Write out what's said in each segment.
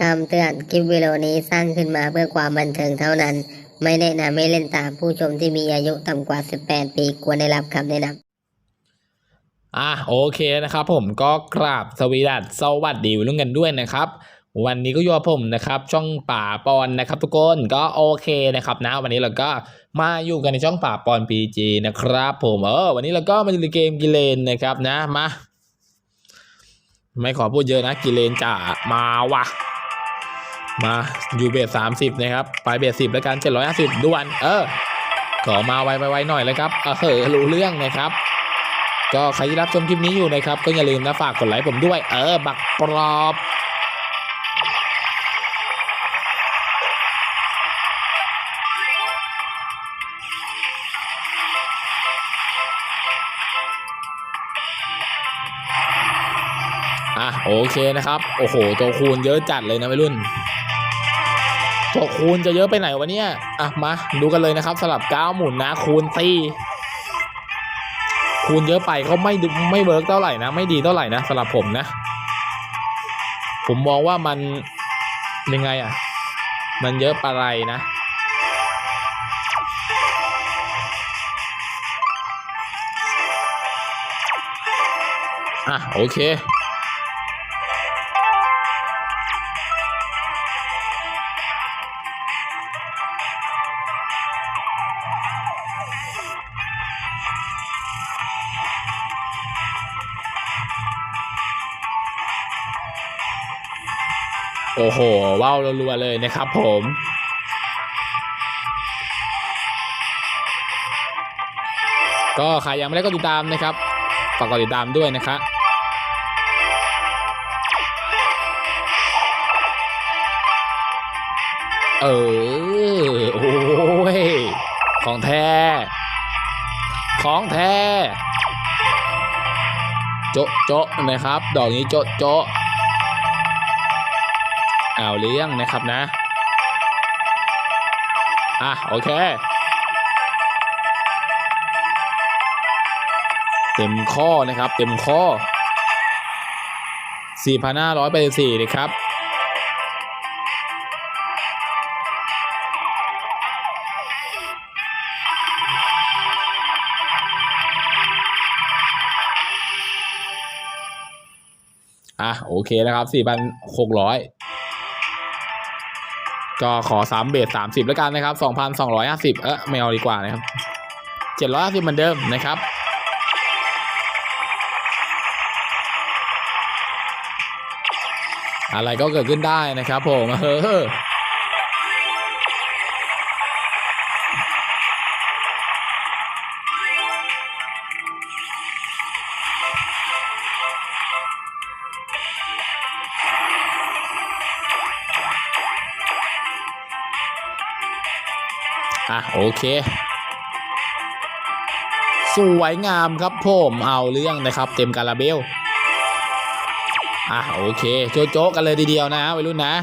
คำเตือนคลิปวิดีโอนี้สร้างขึ้นมาเพื่อความบันเทิงเท่านั้น ไม่แนะนำให้เล่นตามผู้ชมที่มีอายุต่ำกว่า 18 ปีควรได้รับคำแนะนำอะโอเคนะครับผมก็กราบสวีดัสสวัสดีวัยรุ่นกันด้วยนะครับ วันนี้ก็อยู่กับผมนะครับ ช่องป่าปอนนะครับทุกคนก็โอเคนะครับนะวันนี้เราก็มาอยู่กันในช่องป่าปอน PG นะครับ ผมเออวันนี้เราก็มาดูเกมกิเลนนะครับนะมาไม่ขอพูดเยอะนะกิเลนจ่ามาว่ะ มาอยู่เบสสามสิบนะครับไปเบสสิบแล้วกันเจ็ดร้อยห้าสิบด่วน เออขอมาไวๆหน่อยเลยครับเออรู้เรื่องนะครับ ก็ใครที่รับชมคลิปนี้อยู่นะครับ ก็อย่าลืมนะฝากกดไลค์ผมด้วย เออ บักปรอบอะโอเคนะครับ โอ้โห ตัวคูณเยอะจัดเลยนะวัยรุ่น ตัวคูณจะเยอะไปไหนวะเนี่ย อะมาดูกันเลยนะครับสลับก้าวหมุนนะคูณตีคูณเยอะไปเขาไม่ดูไม่เวิร์กเท่าไหร่นะ ไม่ดีเท่าไหร่นะสำหรับผมนะ ผมมองว่ามันยังไงอะ มันเยอะไปไรนะ อะโอเค โอ้โหว้าวรัวๆเลยนะครับผมก็ใครยังไม่ได้ก็ติดตามนะครับฝากกดติดตามด้วยนะครับเออโอ้ยของแท้ ของแท้ โจะโจะนะครับ ดอกนี้โจะโจะ อาเลี้ยงนะครับนะ อะ โอเค เต็มข้อนะครับ เต็มข้อ 4,584เลยครับอะโอเคนะครับ 4,600 ก็ขอ3เบส30แล้วกันนะครับ2,250เออไม่เอาดีกว่านะครับ750เหมือนเดิมนะครับอะไรก็เกิดขึ้นได้นะครับผมเออ อะโอเค สวยงามครับผมเอาเรื่องนะครับเต็มการาเบลอะโอเค โจโจกันเลยทีเดียวนะวัยรุ่นนะ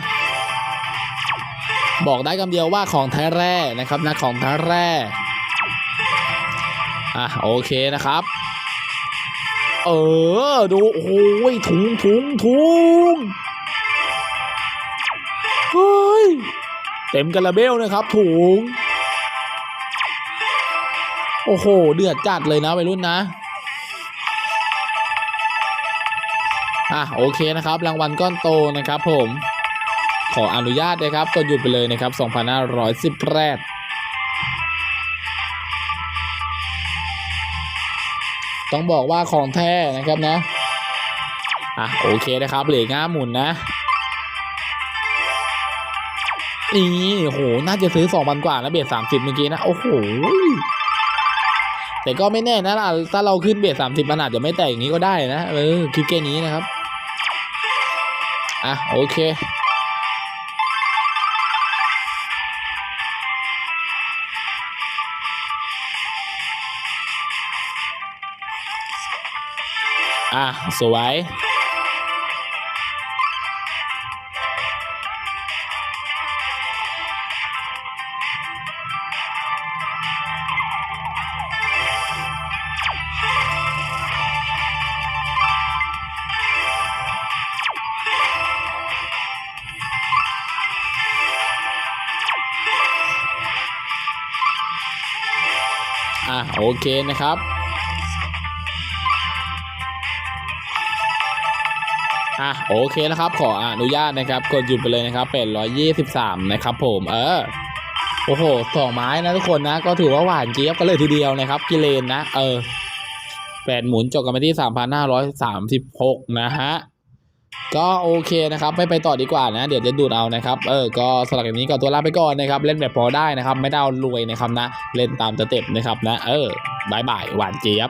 บอกได้คำเดียวว่าของแท้แร่นะครับนะของแท้แร่อะโอเคนะครับ เออดูโอ้ยถุงถุงถุงเฮ้ยเต็มกระเบลนะครับถุง โอ้โห เดือดจัดเลยนะวัยรุ่นนะ อะโอเคนะครับ รางวัลก้อนโตนะครับผม ขออนุญาตนะครับกดหยุดไปเลยนะครับ2,510แรกต้องบอกว่าของแท้นะครับนะ อะโอเคนะครับเหลือง่าหมุนนะนี่โห น่าจะซื้อ2,000กว่านะเบส30เมื่อกี้นะ โอ้โห แต่ก็ไม่แน่นะถ้าเราขึ้นเบียดส30มันอาจจะไม่แตกอย่างนี้ก็ได้นะเออคลิปแค่นี้นะครับอะโอเคอะสวย โอเคนะครับอะโอเคนะครับ ขออนุญาตนะครับกดหยุดไปเลยนะครับ เป็น123นะครับผมเออโอ้โหสองไม้นะทุกคนนะ ก็ถือว่าหวานเจี๊ยบกันเลยทีเดียวนะครับ กิเลนนะ เออแปดหมุนจบกันไปที่3,536นะฮะ ก็โอเคนะครับไม่ไปต่อดีกว่านะ เดี๋ยวจะดูดเอานะครับเออก็สำหรับวันนี้ก็ตัวลาไปก่อนนะครับ เล่นแบบพอได้นะครับ ไม่ได้เอารวยนะครับนะ เล่นตามสเต็ปนะครับนะ เออบายบายหวานเจี๊ยบ